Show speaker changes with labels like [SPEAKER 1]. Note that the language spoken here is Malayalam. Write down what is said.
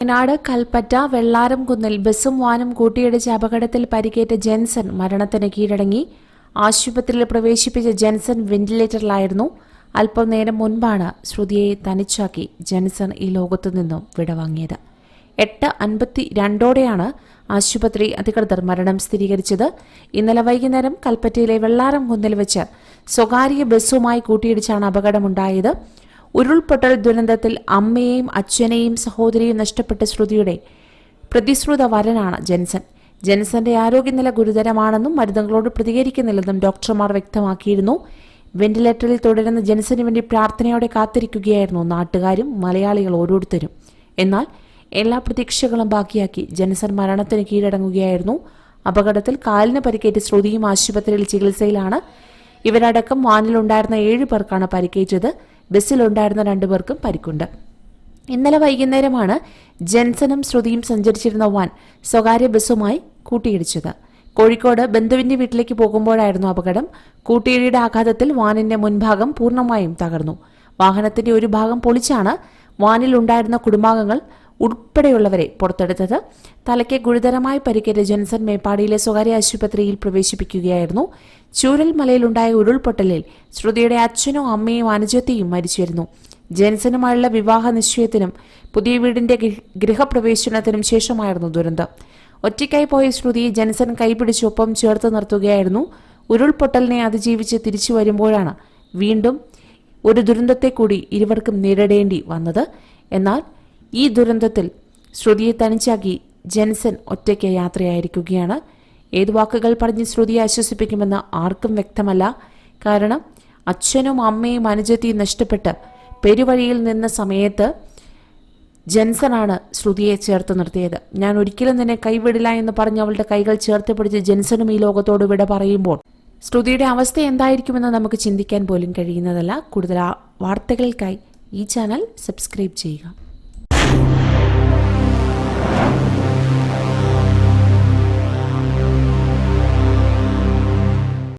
[SPEAKER 1] വയനാട് കൽപ്പറ്റ വെള്ളാരംകുന്നിൽ ബസും വാനും കൂട്ടിയിടിച്ച അപകടത്തിൽ പരിക്കേറ്റ ജെൻസൺ മരണത്തിന് കീഴടങ്ങി. ആശുപത്രിയിൽ പ്രവേശിപ്പിച്ച ജെൻസൺ വെന്റിലേറ്ററിലായിരുന്നു. അല്പം നേരം മുൻപാണ് ശ്രുതിയെ തനിച്ചാക്കി ജെൻസൺ ഈ ലോകത്തു നിന്നും വിടവാങ്ങിയത്. എട്ട് അൻപത്തി രണ്ടോടെയാണ് ആശുപത്രി അധികൃതർ മരണം സ്ഥിരീകരിച്ചത്. ഇന്നലെ വൈകുന്നേരം കൽപ്പറ്റയിലെ വെള്ളാരം കുന്നിൽ വെച്ച് സ്വകാര്യ ബസ്സുമായി കൂട്ടിയിടിച്ചാണ് അപകടമുണ്ടായത്. ഉരുൾപൊട്ടൽ ദുരന്തത്തിൽ അമ്മയെയും അച്ഛനെയും സഹോദരിയും നഷ്ടപ്പെട്ട ശ്രുതിയുടെ പ്രതിശ്രുത വരനാണ് ജെൻസൺ. ജെൻസന്റെ ആരോഗ്യനില ഗുരുതരമാണെന്നും മരുന്നുകളോട് പ്രതികരിക്കുന്നില്ലെന്നും ഡോക്ടർമാർ വ്യക്തമാക്കിയിരുന്നു. വെന്റിലേറ്ററിൽ തുടരുന്ന ജെൻസന് വേണ്ടി പ്രാർത്ഥനയോടെ കാത്തിരിക്കുകയായിരുന്നു നാട്ടുകാരും മലയാളികൾ ഓരോരുത്തരും. എന്നാൽ എല്ലാ പ്രതീക്ഷകളും ബാക്കിയാക്കി ജെൻസൺ മരണത്തിന് കീഴടങ്ങുകയായിരുന്നു. അപകടത്തിൽ കാലിന് പരിക്കേറ്റ് ശ്രുതിയും ആശുപത്രിയിൽ ചികിത്സയിലാണ്. ഇവരടക്കം വാനിലുണ്ടായിരുന്ന ഏഴ് പേർക്കാണ് പരിക്കേറ്റത്. ബസ്സിലുണ്ടായിരുന്ന രണ്ടുപേർക്കും പരിക്കുണ്ട്. ഇന്നലെ വൈകുന്നേരമാണ് ജെൻസനും ശ്രുതിയും സഞ്ചരിച്ചിരുന്ന വാൻ സ്വകാര്യ ബസ്സുമായി കൂട്ടിയിടിച്ചത്. കോഴിക്കോട് ബന്ധുവിന്റെ വീട്ടിലേക്ക് പോകുമ്പോഴായിരുന്നു അപകടം. കൂട്ടിയിടിയുടെ ആഘാതത്തിൽ വാനിന്റെ മുൻഭാഗം പൂർണമായും തകർന്നു. വാഹനത്തിന്റെ ഒരു ഭാഗം പൊളിച്ചാണ് വാനിൽ ഉണ്ടായിരുന്ന കുടുംബാംഗങ്ങൾ ഉൾപ്പെടെയുള്ളവരെ പുറത്തെടുത്തത്. തലയ്ക്ക് ഗുരുതരമായി പരിക്കേറ്റ ജെൻസൺ മേപ്പാടിയിലെ സ്വകാര്യ ആശുപത്രിയിൽ പ്രവേശിപ്പിക്കുകയായിരുന്നു. ചൂരൽമലയിലുണ്ടായ ഉരുൾപൊട്ടലിൽ ശ്രുതിയുടെ അച്ഛനും അമ്മയും അനുജത്തെയും മരിച്ചിരുന്നു. ജെൻസനുമായുള്ള വിവാഹ നിശ്ചയത്തിനും പുതിയ വീടിന്റെ ഗൃഹപ്രവേശനത്തിനും ശേഷമായിരുന്നു ദുരന്തം. ഒറ്റയ്ക്കായി പോയ ശ്രുതി ജെൻസൺ കൈപിടിച്ചൊപ്പം ചേർത്ത് നിർത്തുകയായിരുന്നു. ഉരുൾപൊട്ടലിനെ അതിജീവിച്ച് തിരിച്ചു വരുമ്പോഴാണ് വീണ്ടും ഒരു ദുരന്തത്തെ കൂടി ഇരുവർക്കും നേരിടേണ്ടി വന്നത്. എന്നാൽ ഈ ദുരന്തത്തിൽ ശ്രുതിയെ തനിച്ചാക്കി ജെൻസൺ ഒറ്റയ്ക്ക് യാത്രയായിരിക്കുകയാണ്. ഏത് വാക്കുകൾ പറഞ്ഞ് ശ്രുതിയെ ആശ്വസിപ്പിക്കുമെന്ന് ആർക്കും വ്യക്തമല്ല. കാരണം അച്ഛനും അമ്മയും അനുജത്തിയും നഷ്ടപ്പെട്ട് പെരുവഴിയിൽ നിന്ന സമയത്ത് ജെൻസനാണ് ശ്രുതിയെ ചേർത്ത് നിർത്തിയത്. ഞാൻ ഒരിക്കലും നിന്നെ കൈവിടില്ല എന്ന് പറഞ്ഞ് അവളുടെ കൈകൾ ചേർത്ത് പിടിച്ച് ജെൻസനും ഈ ലോകത്തോട് വിട പറയുമ്പോൾ ശ്രുതിയുടെ അവസ്ഥ എന്തായിരിക്കുമെന്ന് നമുക്ക് ചിന്തിക്കാൻ പോലും കഴിയുന്നതല്ല. കൂടുതൽ വാർത്തകൾക്കായി ഈ ചാനൽ സബ്സ്ക്രൈബ് ചെയ്യുക.